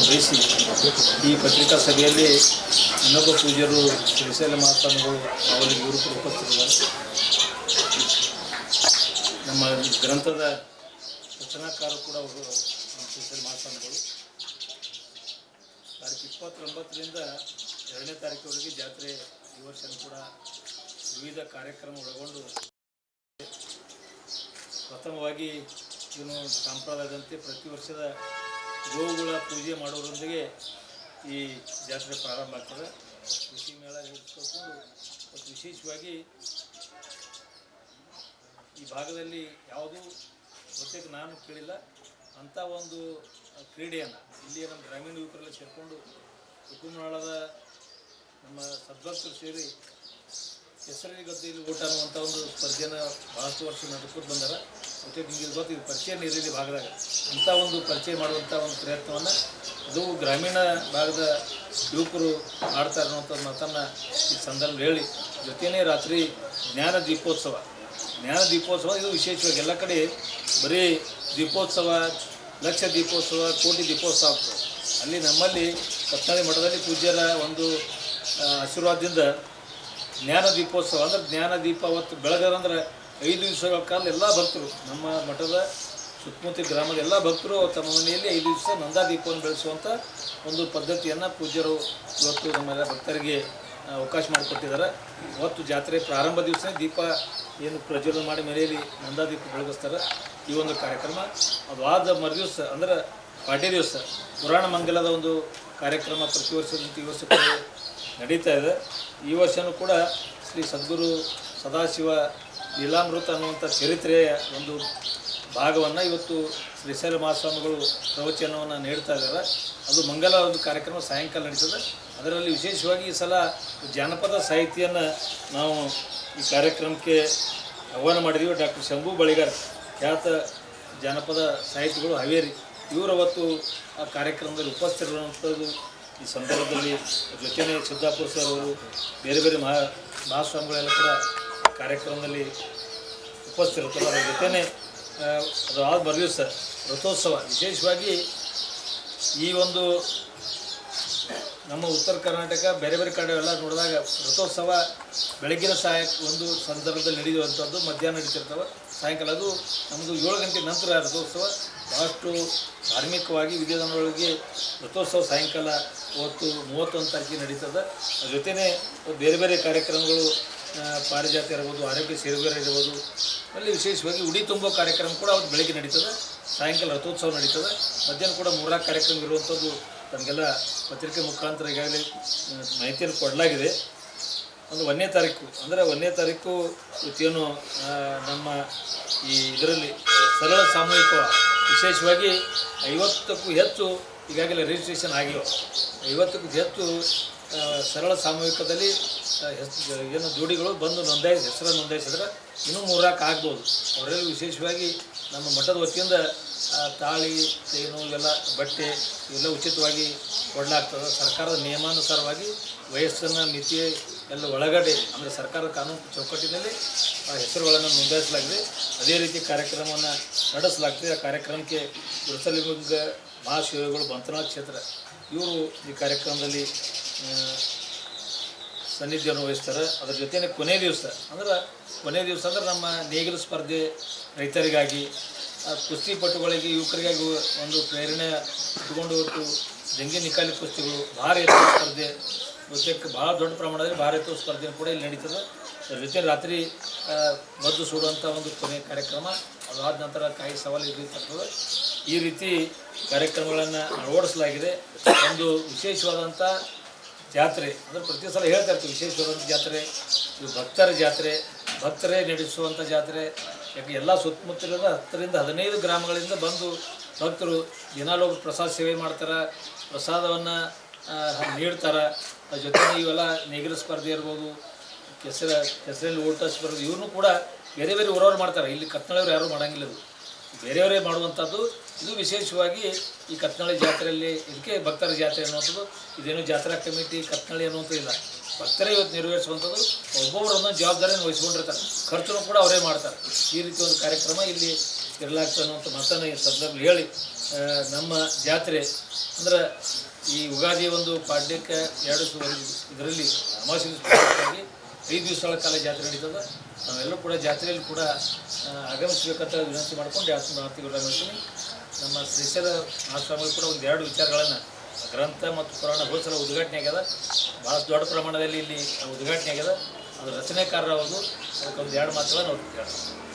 ಬಯಸಿ ಈ ಪತ್ರಿಕಾ ಸಭೆಯಲ್ಲಿ ಇನ್ನೊಬ್ಬ ಪೂಜ್ಯರು ಶ್ರೀಶೈಲ ಮಹಾಸ್ವಾಮಿಗಳು ಅವರಿಗೆ ಕೂಡ ನಮ್ಮ ಗ್ರಂಥದ ರಚನಾಕಾರರು ಕೂಡ ಅವರು ನಮ್ಮ ಶ್ರೀಶೈಲ ಮಹಾಸ್ವಾಮಿಗಳು ತಾರೀಕು ಇಪ್ಪತ್ತೊಂಬತ್ತರಿಂದ ಎರಡನೇ ತಾರೀಕುವರೆಗೆ ಜಾತ್ರೆ ಈ ವರ್ಷ ಕೂಡ ವಿವಿಧ ಕಾರ್ಯಕ್ರಮ ಒಳಗೊಂಡು ಪ್ರಥಮವಾಗಿ ಇವನು ಸಂಪ್ರದಾಯದಂತೆ ಪ್ರತಿ ವರ್ಷದ ಗೋವುಗಳ ಪೂಜೆ ಮಾಡೋದ್ರೊಂದಿಗೆ ಈ ಜಾತ್ರೆ ಪ್ರಾರಂಭ ಆಗ್ತದೆ. ಕೃಷಿ ಮೇಳ ಹಿಡಿಸ್ಕೊಂಡು ಮತ್ತು ವಿಶೇಷವಾಗಿ ಈ ಭಾಗದಲ್ಲಿ ಯಾವುದೂ ಪ್ರತ್ಯೇಕ ನಾನು ಕೇಳಿಲ್ಲ. ಅಂಥ ಒಂದು ಕ್ರೀಡೆಯನ್ನು ಇಲ್ಲಿಯ ನಮ್ಮ ಗ್ರಾಮೀಣ ಯುವಕರೆಲ್ಲ ಸೇರಿಕೊಂಡು ಕುಟುಂಬನಾಳದ ನಮ್ಮ ಸದ್ಭಕ್ತರು ಸೇರಿ ಹೆಸರಿನ ಗದ್ದೆಯಲ್ಲಿ ಊಟ ಅನ್ನುವಂಥ ಒಂದು ಸ್ಪರ್ಧೆನ ಭಾಳಷ್ಟು ವರ್ಷ ನಡೆಸ್ಕೊಂಡು ಬಂದಾರ. ಮತ್ತು ನಿಮಗೆ ಇದು ಗೊತ್ತು ಇದು ಪರಿಚಯ ನೀರಿಲ್ಲಿ ಭಾಗದಾಗ. ಅಂಥ ಒಂದು ಪರಿಚಯ ಮಾಡುವಂಥ ಒಂದು ಪ್ರಯತ್ನವನ್ನು ಅದು ಗ್ರಾಮೀಣ ಭಾಗದ ಯುವಕರು ಮಾಡ್ತಾರೆ ಅನ್ನುವಂಥ ಮಾತನ್ನು ಈ ಸಂದರ್ಭದಲ್ಲಿ ಹೇಳಿ. ಜೊತೆಯೇ ರಾತ್ರಿ ಜ್ಞಾನ ದೀಪೋತ್ಸವ. ಜ್ಞಾನ ದೀಪೋತ್ಸವ ಇದು ವಿಶೇಷವಾಗಿ ಎಲ್ಲ ಕಡೆ ಬರೀ ದೀಪೋತ್ಸವ, ಲಕ್ಷ ದೀಪೋತ್ಸವ, ಕೋಟಿ ದೀಪೋತ್ಸವ ಆಗ್ತದೆ. ಅಲ್ಲಿ ನಮ್ಮಲ್ಲಿ ಕತ್ನಾಳಿ ಮಠದಲ್ಲಿ ಪೂಜ್ಯರ ಒಂದು ಆಶೀರ್ವಾದದಿಂದ ಜ್ಞಾನ ದೀಪೋತ್ಸವ ಅಂದ್ರೆ ಜ್ಞಾನ ದೀಪ ಅವತ್ತು ಬೆಳಗದಂದ್ರೆ ಐದು ದಿವಸಗಳ ಕಾಲ ಎಲ್ಲ ಭಕ್ತರು, ನಮ್ಮ ಮಠದ ಸುತ್ತಮುತ್ತ ಗ್ರಾಮದ ಎಲ್ಲ ಭಕ್ತರು ತಮ್ಮ ಮನೆಯಲ್ಲಿ ಐದು ದಿವಸ ನಂದಾ ದೀಪವನ್ನು ಬೆಳೆಸುವಂಥ ಒಂದು ಪದ್ಧತಿಯನ್ನು ಪೂಜ್ಯರು ಇವತ್ತು ನಮ್ಮೆಲ್ಲ ಭಕ್ತರಿಗೆ ಅವಕಾಶ ಮಾಡಿಕೊಟ್ಟಿದ್ದಾರೆ. ಇವತ್ತು ಜಾತ್ರೆ ಪ್ರಾರಂಭ ದಿವಸ ದೀಪ ಏನು ಪ್ರಜ್ವಲನ ಮಾಡಿ ಮನೆಯಲ್ಲಿ ನಂದಾ ದೀಪ ಬೆಳಗಿಸ್ತಾರೆ. ಈ ಒಂದು ಕಾರ್ಯಕ್ರಮ ಅದು ಆದ ಮರುದಿವಸ ಅಂದ್ರೆ ಪಾಡ್ಯ ದಿವಸ, ಪುರಾಣ ಮಂಗಲದ ಒಂದು ಕಾರ್ಯಕ್ರಮ ಪ್ರತಿ ವರ್ಷದಂತೆ ಈ ವರ್ಷ ನಡೀತಾ ಇದೆ. ಈ ವರ್ಷವೂ ಕೂಡ ಶ್ರೀ ಸದ್ಗುರು ಸದಾಶಿವ ಲೀಲಾಮೃತ ಅನ್ನುವಂಥ ಚರಿತ್ರೆಯ ಒಂದು ಭಾಗವನ್ನು ಇವತ್ತು ಶ್ರೀಶೈಲ ಮಹಾಸ್ವಾಮಿಗಳು ಪ್ರವಚನವನ್ನು ನೀಡ್ತಾ ಇದ್ದಾರೆ. ಅದು ಮಂಗಲ ಒಂದು ಕಾರ್ಯಕ್ರಮ ಸಾಯಂಕಾಲ ನಡೀತದೆ. ಅದರಲ್ಲಿ ವಿಶೇಷವಾಗಿ ಈ ಸಲ ಜಾನಪದ ಸಾಹಿತಿಯನ್ನು ನಾವು ಈ ಕಾರ್ಯಕ್ರಮಕ್ಕೆ ಆಹ್ವಾನ ಮಾಡಿದ್ದೀವಿ ಡಾಕ್ಟರ್ ಶಂಭು ಬಳಿಗಾರ್, ಖ್ಯಾತ ಜಾನಪದ ಸಾಹಿತಿಗಳು ಹವೇರಿ, ಇವರು ಅವತ್ತು ಆ ಕಾರ್ಯಕ್ರಮದಲ್ಲಿ ಉಪಸ್ಥಿತರಿರುವಂಥದ್ದು. ಈ ಸಂದರ್ಭದಲ್ಲಿ ಜೊತೆನೇ ಸಿದ್ದಾಪುರ ಸರ್ ಅವರು, ಬೇರೆ ಬೇರೆ ಮಹಾ ಮಹಾಸ್ವಾಮಿಗಳೆಲ್ಲ ಕೂಡ ಕಾರ್ಯಕ್ರಮದಲ್ಲಿ ಉಪಸ್ಥಿರುತ್ತಲ್ಲ ಅದರ ಜೊತೆನೇ ಆ, ಅದು ಆದ ಮರುದಿವಸ ರಥೋತ್ಸವ. ವಿಶೇಷವಾಗಿ ಈ ಒಂದು ನಮ್ಮ ಉತ್ತರ ಕರ್ನಾಟಕ ಬೇರೆ ಬೇರೆ ಕಡೆ ಎಲ್ಲ ನೋಡಿದಾಗ ರಥೋತ್ಸವ ಬೆಳಗ್ಗಿನ ಸಾಯ ಒಂದು ಸಂದರ್ಭದಲ್ಲಿ ನಡೆಯುವಂಥದ್ದು ಮಧ್ಯಾಹ್ನ ನಡೀತಿರ್ತವೆ. ಸಾಯಂಕಾಲ ಅದು ನಮ್ಮದು ಏಳು ಗಂಟೆ ನಂತರ ರಥೋತ್ಸವ. ಭಾಳಷ್ಟು ಧಾರ್ಮಿಕವಾಗಿ ವಿಧಿವಿಧಾನದೊಳಗೆ ರಥೋತ್ಸವ ಸಾಯಂಕಾಲ ಒತ್ತು ಮೂವತ್ತೊಂದು ತಾರೀಕಿಗೆ ನಡೀತದೆ. ಅದ್ರ ಜೊತೆನೇ ಬೇರೆ ಬೇರೆ ಕಾರ್ಯಕ್ರಮಗಳು ಪಾರಿಜಾತ ಇರ್ಬೋದು, ಆರೋಗ್ಯ ಸೇವೆಗಾರ ಇರ್ಬೋದು, ಅಲ್ಲಿ ವಿಶೇಷವಾಗಿ ಉಡಿ ತುಂಬೋ ಕಾರ್ಯಕ್ರಮ ಕೂಡ ಅವತ್ತು ಬೆಳಗ್ಗೆ ನಡೀತದೆ, ಸಾಯಂಕಾಲ ರಥೋತ್ಸವ ನಡೀತದೆ, ಮಧ್ಯಾಹ್ನ ಕೂಡ ಮೂರ್ನಾಲ್ಕು ಕಾರ್ಯಕ್ರಮ ಇರುವಂಥದ್ದು ನಮಗೆಲ್ಲ ಪತ್ರಿಕೆ ಮುಖಾಂತರ ಈಗಾಗಲೇ ಮಾಹಿತಿಯನ್ನು ಕೊಡಲಾಗಿದೆ. ಒಂದು ಒಂದನೇ ತಾರೀಕು, ಅಂದರೆ ಒಂದನೇ ತಾರೀಕು ಇವತ್ತೇನು ನಮ್ಮ ಈ ಇದರಲ್ಲಿ ಸರಳ ಸಾಮೂಹಿಕ, ವಿಶೇಷವಾಗಿ ಐವತ್ತಕ್ಕೂ ಹೆಚ್ಚು ಈಗಾಗಲೇ ರಿಜಿಸ್ಟ್ರೇಷನ್ ಆಗಿವೆ ಐವತ್ತಕ್ಕೂ ಹೆಚ್ಚು ಸರಳ ಸಾಮೂಹಿಕದಲ್ಲಿ ಏನು ಜೋಡಿಗಳು ಬಂದು ನೋಂದಾಯಿಸಿ, ಹೆಸರನ್ನು ನೋಂದಾಯಿಸಿದ್ರೆ ಇನ್ನೂ ಮೂರಾಕೆ ಆಗ್ಬೋದು. ಅವರೆಲ್ಲ ವಿಶೇಷವಾಗಿ ನಮ್ಮ ಮಠದ ವತಿಯಿಂದ ತಾಳಿ, ತೇನು ಎಲ್ಲ ಬಟ್ಟೆ, ಇವೆಲ್ಲ ಉಚಿತವಾಗಿ ಕೊಡಲಾಗ್ತದೆ. ಸರ್ಕಾರದ ನಿಯಮಾನುಸಾರವಾಗಿ ವಯಸ್ಸನ್ನು ಮಿತಿ ಎಲ್ಲ ಒಳಗಡೆ, ಅಂದರೆ ಸರ್ಕಾರದ ಕಾನೂನು ಚೌಕಟ್ಟಿನಲ್ಲಿ ಆ ಹೆಸರುಗಳನ್ನು ನೋಂದಾಯಿಸಲಾಗಿದೆ. ಅದೇ ರೀತಿ ಕಾರ್ಯಕ್ರಮವನ್ನು ನಡೆಸಲಾಗ್ತದೆ. ಆ ಕಾರ್ಯಕ್ರಮಕ್ಕೆ ಗುರುಸಲಿಂಗ ಮಹಾಶಿವಗಳು ಬಂತನಾಥ ಕ್ಷೇತ್ರ ಇವರು ಈ ಕಾರ್ಯಕ್ರಮದಲ್ಲಿ ಸನ್ನಿಧಿಯನ್ನು ವಹಿಸ್ತಾರೆ. ಅದ್ರ ಜೊತೆನೇ ಕೊನೆ ದಿವಸ, ಅಂದ್ರೆ ಕೊನೆ ದಿವಸ ಅಂದ್ರೆ ನಮ್ಮ ನೇಗಿಲು ಸ್ಪರ್ಧೆ ರೈತರಿಗಾಗಿ ಕುಸ್ತಿ ಕುಸ್ತಿಪಟುಗಳಿಗೆ ಯುವಕರಿಗಾಗಿ ಒಂದು ಪ್ರೇರಣೆ ಇಟ್ಕೊಂಡು ಇವತ್ತು ಜಂಗಿ ನಿಕಾಲಿ ಕುಸ್ತಿಗಳು, ಭಾರ ಎತ್ತುವ ಸ್ಪರ್ಧೆ ಜೊತೆಗೆ ಭಾಳ ದೊಡ್ಡ ಪ್ರಮಾಣದಲ್ಲಿ ಭಾರ ಎತ್ತುವ ಸ್ಪರ್ಧೆ ಕೂಡ ಇಲ್ಲಿ ನಡೀತದೆ. ಅದ್ರ ಜೊತೆ ರಾತ್ರಿ ಮದ್ದು ಸುಡುವಂಥ ಒಂದು ಕೊನೆ ಕಾರ್ಯಕ್ರಮ. ಅದಾದ ನಂತರ ಕಾಯಿ ಸವಾಲು ಇರ್ತದೆ ಈ ರೀತಿ ಕಾರ್ಯಕ್ರಮಗಳನ್ನು ಅಳವಡಿಸಲಾಗಿದೆ. ಒಂದು ವಿಶೇಷವಾದಂಥ ಜಾತ್ರೆ, ಅಂದರೆ ಪ್ರತಿ ಸಲ ಹೇಳ್ತಾ ಇರ್ತೀವಿ ವಿಶೇಷವಾದಂಥ ಜಾತ್ರೆ, ಇದು ಭಕ್ತರ ಜಾತ್ರೆ, ಭಕ್ತರೇ ನಡೆಸುವಂಥ ಜಾತ್ರೆ. ಯಾಕೆ ಎಲ್ಲ ಸುತ್ತಮುತ್ತಲಿನ ಹತ್ತರಿಂದ ಹದಿನೈದು ಗ್ರಾಮಗಳಿಂದ ಬಂದು ಭಕ್ತರು ದಿನಾಲೋಗ ಪ್ರಸಾದ ಸೇವೆ ಮಾಡ್ತಾರೆ, ಪ್ರಸಾದವನ್ನು ನೀಡ್ತಾರೆ. ಅದ್ರ ಜೊತೆಗೆ ಇವೆಲ್ಲ ನೇಗಿಲ ಸ್ಪರ್ಧೆ ಇರ್ಬೋದು, ಕೆಸರ, ಕೆಸರಲ್ಲಿ ಓಟ ಸ್ಪರ್ಧೆ ಇವ್ರನ್ನೂ ಕೂಡ ಬೇರೆ ಬೇರೆ ಊರವ್ರು ಮಾಡ್ತಾರೆ. ಇಲ್ಲಿ ಕತ್ನಳವ್ರು ಯಾರೂ ಮಾಡಂಗಿಲ್ಲ ಅದು. ಬೇರೆಯವರೇ ಮಾಡುವಂಥದ್ದು. ಇದು ವಿಶೇಷವಾಗಿ ಈ ಕತ್ನಾಳಿ ಜಾತ್ರೆಯಲ್ಲಿ ಇದಕ್ಕೆ ಭಕ್ತರ ಜಾತ್ರೆ ಅನ್ನುವಂಥದ್ದು. ಇದೇನು ಜಾತ್ರಾ ಕಮಿಟಿ ಕತ್ನಾಳಿ ಅನ್ನುವಂಥದ್ದು ಇಲ್ಲ. ಭಕ್ತರೇ ಇವತ್ತು ನೆರವೇರಿಸುವಂಥದ್ದು. ಒಬ್ಬೊಬ್ಬರು ಒಂದೊಂದು ಜವಾಬ್ದಾರಿಯನ್ನು ವಹಿಸ್ಕೊಂಡಿರ್ತಾರೆ. ಖರ್ಚು ಕೂಡ ಅವರೇ ಮಾಡ್ತಾರೆ. ಈ ರೀತಿ ಒಂದು ಕಾರ್ಯಕ್ರಮ ಇಲ್ಲಿ ಇರಲಾಗ್ತದೆ ಅನ್ನುವಂಥ ಮತ್ತನ್ನು ಈ ಸಂದರ್ಭ ಹೇಳಿ ನಮ್ಮ ಜಾತ್ರೆ ಅಂದ್ರೆ ಈ ಯುಗಾದಿ ಒಂದು ಪಾಡ್ಯಕ್ಕೆ ಎರಡು ಇದರಲ್ಲಿ ಅಮಾವಾಸ್ಯೆ ಐದು ದಿವಸಗಳ ಕಾಲ ಜಾತ್ರೆ ನಡೀತದೆ. ನಾವೆಲ್ಲರೂ ಕೂಡ ಜಾತ್ರೆಯಲ್ಲಿ ಕೂಡ ಆಗಮಿಸಬೇಕಂತ ವಿನಂತಿ ಮಾಡ್ಕೊಂಡು ಯಾತ್ರೆ ಮಾತಿಗಳು ಆಗಮಿಸ್ತೀನಿ ನಮ್ಮ ಶ್ರೀಶೈಲ ಮಹಾಸ್ವಾಮಿಗಳು ಕೂಡ ಒಂದು ಎರಡು ವಿಚಾರಗಳನ್ನು, ಗ್ರಂಥ ಮತ್ತು ಪುರಾಣ ಹೋಲ್ಸಲ ಉದ್ಘಾಟನೆ ಆಗ್ಯದ. ಭಾಳ ದೊಡ್ಡ ಪ್ರಮಾಣದಲ್ಲಿ ಇಲ್ಲಿ ಉದ್ಘಾಟನೆ ಆಗ್ಯದ. ಅದು ರಚನೆಕಾರರವರು ಅದಕ್ಕೆ ಒಂದು ಎರಡು ಮಾತುಗಳನ್ನು ಕೇಳ್ತಾರೆ